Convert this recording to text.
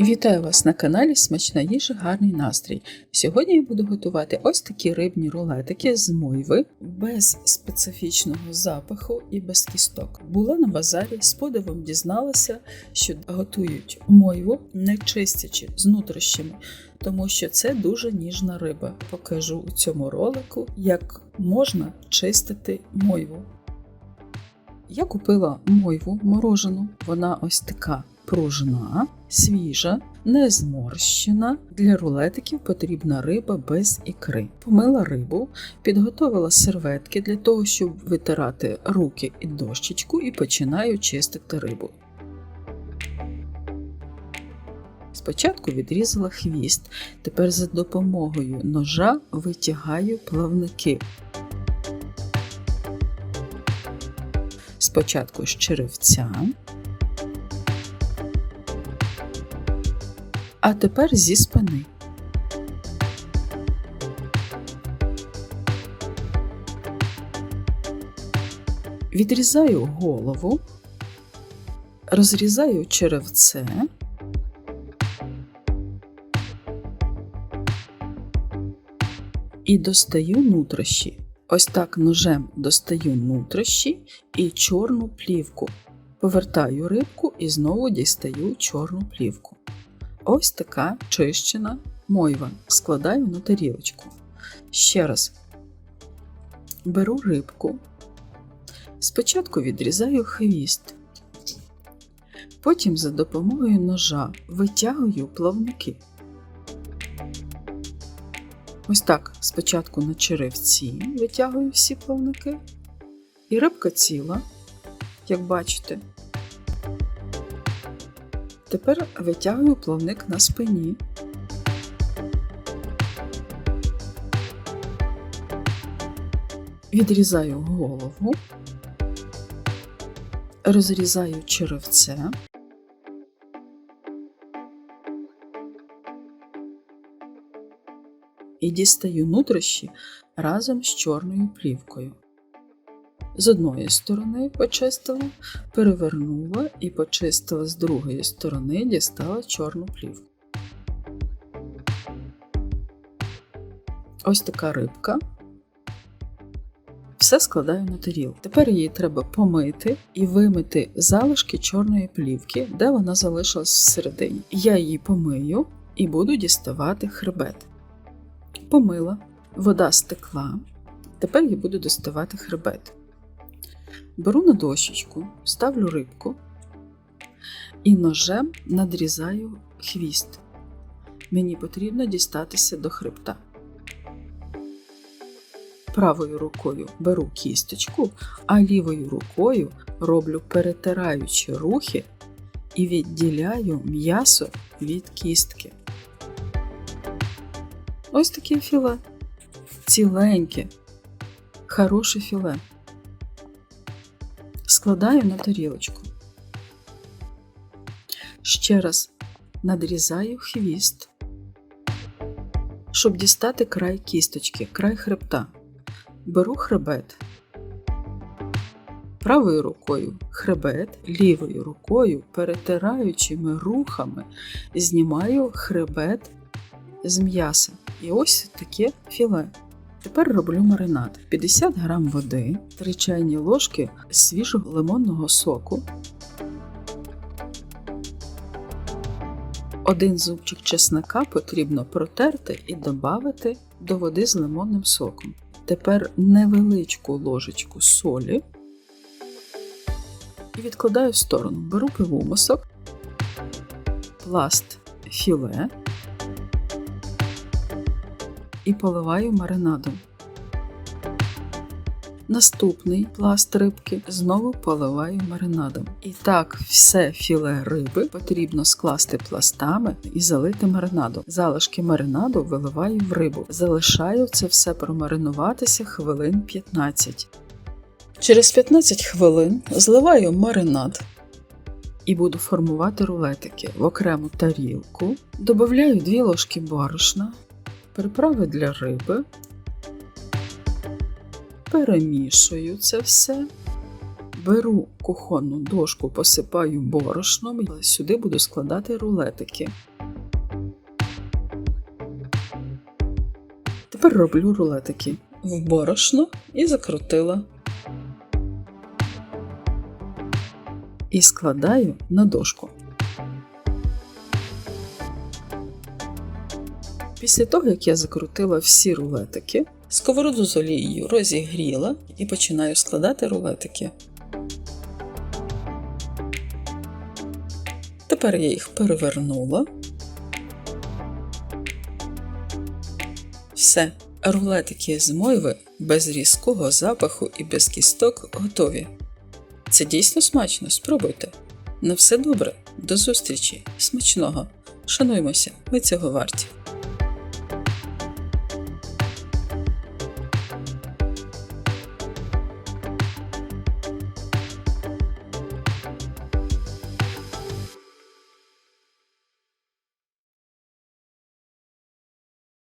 Вітаю вас на каналі Смачна їжа, гарний настрій. Сьогодні я буду готувати ось такі рибні рулетики з мойви без специфічного запаху і без кісток. Була на базарі, з подивом дізналася, що готують мойву, не чистячи з нутрощами, тому що це дуже ніжна риба. Покажу у цьому ролику, як можна чистити мойву. Я купила мойву морожену, вона ось така пружна, свіжа, не зморщена. Для рулетиків потрібна риба без ікри. Помила рибу, підготовила серветки для того, щоб витирати руки і дощечку, і починаю чистити рибу. Спочатку відрізала хвіст, тепер за допомогою ножа витягаю плавники. Спочатку з черевця, а тепер зі спини. Відрізаю голову, розрізаю черевце. І достаю нутрощі. Ось так ножем достаю нутрощі і чорну плівку. Повертаю рибку і знову дістаю чорну плівку. Ось така чищена мойва. Складаю на тарілочку. Ще раз беру рибку. Спочатку відрізаю хвіст. Потім за допомогою ножа витягую плавники. Ось так спочатку на черевці витягую всі плавники. І рибка ціла, як бачите. Тепер витягую плавник на спині. Відрізаю голову, розрізаю черевце. І дістаю нутрощі разом з чорною плівкою. З одної сторони почистила, перевернула і почистила з другої сторони, дістала чорну плівку. Ось така рибка. Все складаю на тарілку. Тепер її треба помити і вимити залишки чорної плівки, де вона залишилась всередині. Я її помию і буду діставати хребет. Помила, вода стекла. Тепер я буду доставати хребет. Беру на дощечку, ставлю рибку і ножем надрізаю хвіст. Мені потрібно дістатися до хребта. Правою рукою беру кісточку, а лівою рукою роблю перетираючі рухи і відділяю м'ясо від кістки. Ось таке філе. Ціленьке, хороше філе. Складаю на тарілочку. Ще раз надрізаю хвіст, щоб дістати край кісточки, край хребта. Беру хребет. Правою рукою хребет, лівою рукою, перетираючими рухами, знімаю хребет з м'яса. І ось таке філе. Тепер роблю маринад: 50 г води, 3 чайні ложки свіжого лимонного соку, один зубчик чеснока потрібно протерти і додати до води з лимонним соком. Тепер невеличку ложечку солі і відкладаю в сторону. Беру пивомисок, пласт філе поливаю маринадом. Наступний пласт рибки знову поливаю маринадом. І так, все філе риби потрібно скласти пластами і залити маринадом. Залишки маринаду виливаю в рибу. Залишаю це все промаринуватися хвилин 15. Через 15 хвилин зливаю маринад і буду формувати рулетики в окрему тарілку. Добавляю 2 ложки борошна, приправи для риби. Перемішую це все, Беру кухонну дошку, посипаю борошном, сюди буду складати рулетики. Тепер роблю рулетики в борошно і закрутила. І складаю на дошку. Після того, як я закрутила всі рулетики, сковороду з олією розігріла і починаю складати рулетики. Тепер я їх перевернула. Все, рулетики з мойви без різкого запаху і без кісток готові. Це дійсно смачно, спробуйте. На все добре, до зустрічі, смачного. Шануймося, ви цього варті.